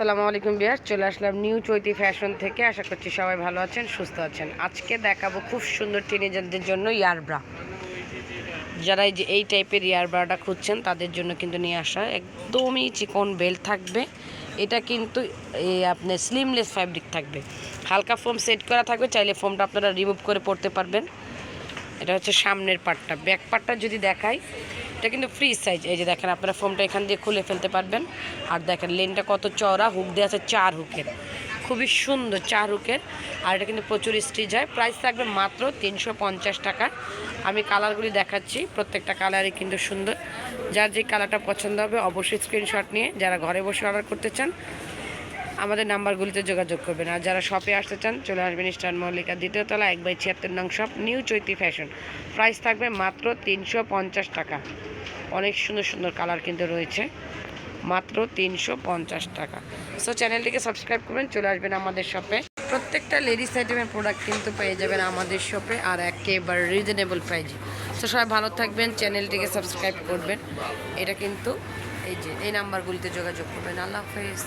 আসসালামু আলাইকুম বিয়ার চলে আসলাম নিউ চৈতি ফ্যাশন থেকে। আশা করছি সবাই ভালো আছেন, সুস্থ আছেন। আজকে দেখাবো খুব সুন্দর টিনেজারদের জন্য ইয়ারব্রা যারা এই যে এই টাইপের ইয়ারব্রাটা খুঁজছেন, তাদের জন্য কিন্তু নিয়ে আসা। একদমই চিকন বেল্ট থাকবে। এটা কিন্তু এই আপনার স্লিমলেস ফ্যাব্রিক থাকবে। হালকা ফোম সেট করা থাকবে, চাইলে ফোমটা আপনারা রিমুভ করে পড়তে পারবেন। এটা হচ্ছে সামনের পার্টটা ব্যাক পার্টটা যদি দেখাই, এটা কিন্তু ফ্রি সাইজ এই যে দেখেন, আপনারা ফোমটা এখান দিয়ে খুলে ফেলতে পারবেন। আর দেখেন লেনটা কত চওড়া হুক দিয়ে আছে চার হুকের খুবই সুন্দর চার হুকের আর এটা কিন্তু প্রচুর স্টিচ হয়। প্রাইস থাকবে মাত্র তিনশো পঞ্চাশ টাকা। আমি কালারগুলি দেখাচ্ছি। প্রত্যেকটা কালারই কিন্তু সুন্দর। যার যে কালারটা পছন্দ হবে, অবশ্যই স্ক্রিনশট নিয়ে যারা ঘরে বসে অর্ডার করতে চান আমাদের নাম্বারগুলিতে যোগাযোগ করবেন। আর যারা শপে আসতে চান, চলে আসবেন ইস্টার্ন মল্লিকা দ্বিতীয় তলা, এক বাই ছিয়াত্তর নং shop new Chaiti fashion price থাকবে মাত্র তিনশো পঞ্চাশ টাকা। অনেক সুন্দর সুন্দর কালার কিন্তু রয়েছে। মাত্র তিনশো পঞ্চাশ টাকা। সো চ্যানেলটিকে সাবস্ক্রাইব করবেন, চলে আসবেন আমাদের শপে প্রত্যেকটা লেডিস আইটেমের প্রোডাক্ট কিন্তু পেয়ে যাবেন আমাদের শপে আর একেবারে রিজনেবল প্রাইজে তো সবাই ভালো থাকবেন চ্যানেলটিকে সাবস্ক্রাইব করবেন। এটা কিন্তু এই যে, এই নাম্বারগুলিতে যোগাযোগ করবেন। আল্লাহ হাফেজ।